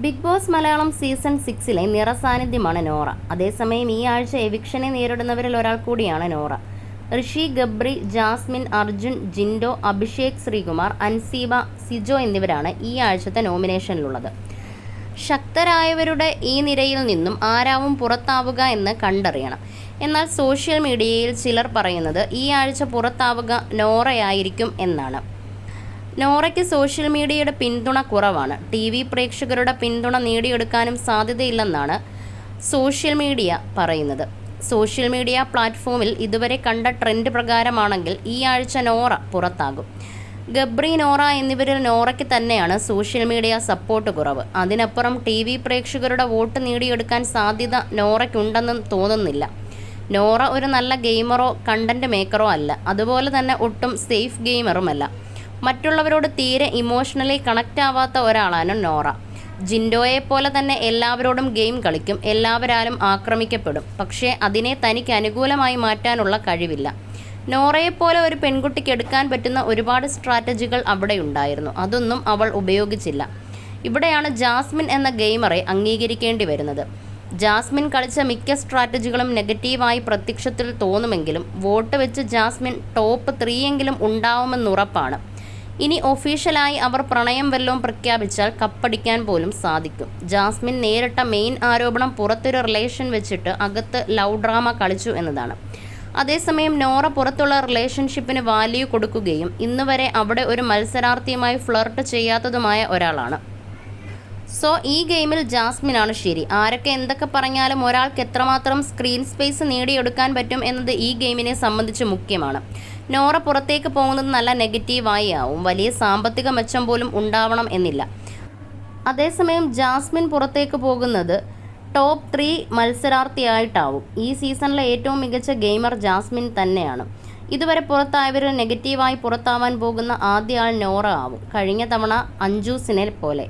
Big Boss Malayalam season സിക്സിലെ നിറസാന്നിധ്യമാണ് നോറ. അതേസമയം ഈ ആഴ്ച എവിക്ഷനെ നേരിടുന്നവരിൽ ഒരാൾ കൂടിയാണ് നോറ. ഋഷി ഗബ്രി ജാസ്മിൻ അർജുൻ ജിൻഡോ അഭിഷേക് ശ്രീകുമാർ അൻസീബ സിജോ എന്നിവരാണ് ഈ ആഴ്ചത്തെ നോമിനേഷനിലുള്ളത്. ശക്തരായവരുടെ ഈ നിരയിൽ നിന്നും ആരാവും പുറത്താവുക എന്ന് കണ്ടറിയണം. എന്നാൽ സോഷ്യൽ മീഡിയയിൽ ചിലർ പറയുന്നത് ഈ ആഴ്ച പുറത്താവുക നോറയായിരിക്കും എന്നാണ്. നോറയ്ക്ക് സോഷ്യൽ മീഡിയയുടെ പിന്തുണ കുറവാണ്. ടി വി പ്രേക്ഷകരുടെ പിന്തുണ നേടിയെടുക്കാനും സാധ്യതയില്ലെന്നാണ് സോഷ്യൽ മീഡിയ പറയുന്നത്. സോഷ്യൽ മീഡിയ പ്ലാറ്റ്ഫോമിൽ ഇതുവരെ കണ്ട ട്രെൻഡ് പ്രകാരമാണെങ്കിൽ ഈ ആഴ്ച നോറ പുറത്താകും. ഗബ്രി നോറ എന്നിവരിൽ നോറയ്ക്ക് തന്നെയാണ് സോഷ്യൽ മീഡിയ സപ്പോർട്ട് കുറവ്. അതിനപ്പുറം ടി വി പ്രേക്ഷകരുടെ വോട്ട് നേടിയെടുക്കാൻ സാധ്യത നോറയ്ക്കുണ്ടെന്നും തോന്നുന്നില്ല. നോറ ഒരു നല്ല ഗെയിമറോ കണ്ടന്റ് മേക്കറോ അല്ല. അതുപോലെ തന്നെ ഒട്ടും സേഫ് ഗെയിമറുമല്ല. മറ്റുള്ളവരോട് തീരെ ഇമോഷണലി കണക്റ്റ് ആവാത്ത ഒരാളാണ് നോറ. ജിൻഡോയെ പോലെ തന്നെ എല്ലാവരോടും ഗെയിം കളിക്കും എല്ലാവരാലും ആക്രമിക്കപ്പെടും. പക്ഷേ അതിനെ തനിക്ക് അനുകൂലമായി മാറ്റാനുള്ള കഴിവില്ല. നോറയെപ്പോലെ ഒരു പെൺകുട്ടിക്ക് എടുക്കാൻ പറ്റുന്ന ഒരുപാട് സ്ട്രാറ്റജികൾ അവിടെ ഉണ്ടായിരുന്നു. അതൊന്നും അവൾ ഉപയോഗിച്ചില്ല. ഇവിടെയാണ് ജാസ്മിൻ എന്ന ഗെയിമറെ അംഗീകരിക്കേണ്ടി വരുന്നത്. ജാസ്മിൻ കളിച്ച മിക്ക സ്ട്രാറ്റജികളും നെഗറ്റീവായി പ്രത്യക്ഷത്തിൽ തോന്നുമെങ്കിലും വോട്ട് വെച്ച് ജാസ്മിൻ ടോപ്പ് ത്രീയെങ്കിലും ഉണ്ടാവുമെന്നുറപ്പാണ്. ഇനി ഒഫീഷ്യലായി അവർ പ്രണയം വല്ലതും പ്രഖ്യാപിച്ചാൽ കപ്പടിക്കാൻ പോലും സാധിക്കും. ജാസ്മിൻ നേരിട്ട മെയിൻ ആരോപണം പുറത്തൊരു റിലേഷൻ വെച്ചിട്ട് അകത്ത് ലവ് ഡ്രാമ കളിച്ചു എന്നതാണ്. അതേസമയം നോറ പുറത്തുള്ള റിലേഷൻഷിപ്പിന് വാല്യൂ കൊടുക്കുകയും ഇന്നുവരെ അവിടെ ഒരു മത്സരാർത്ഥിയുമായി ഫ്ലർട്ട് ചെയ്യാത്തതുമായ ഒരാളാണ്. സോ ഈ ഗെയിമിൽ ജാസ്മിനാണ് ശരി. ആരൊക്കെ എന്തൊക്കെ പറഞ്ഞാലും ഒരാൾക്ക് എത്രമാത്രം സ്ക്രീൻ സ്പേസ് നേടിയെടുക്കാൻ പറ്റും എന്നത് ഈ ഗെയിമിനെ സംബന്ധിച്ച് മുഖ്യമാണ്. നോറ പുറത്തേക്ക് പോകുന്നത് നല്ല നെഗറ്റീവായി ആവും. വലിയ സാമ്പത്തിക മെച്ചം പോലും ഉണ്ടാവണം എന്നില്ല. അതേസമയം ജാസ്മിൻ പുറത്തേക്ക് പോകുന്നത് ടോപ്പ് ത്രീ മത്സരാർത്ഥിയായിട്ടാവും. ഈ സീസണിലെ ഏറ്റവും മികച്ച ഗെയിമർ ജാസ്മിൻ തന്നെയാണ്. ഇതുവരെ പുറത്തായവരിൽ നെഗറ്റീവായി പുറത്താവാൻ പോകുന്ന ആദ്യ ആൾ നോറ ആവും. കഴിഞ്ഞ തവണ അഞ്ജൂസിനെ പോലെ.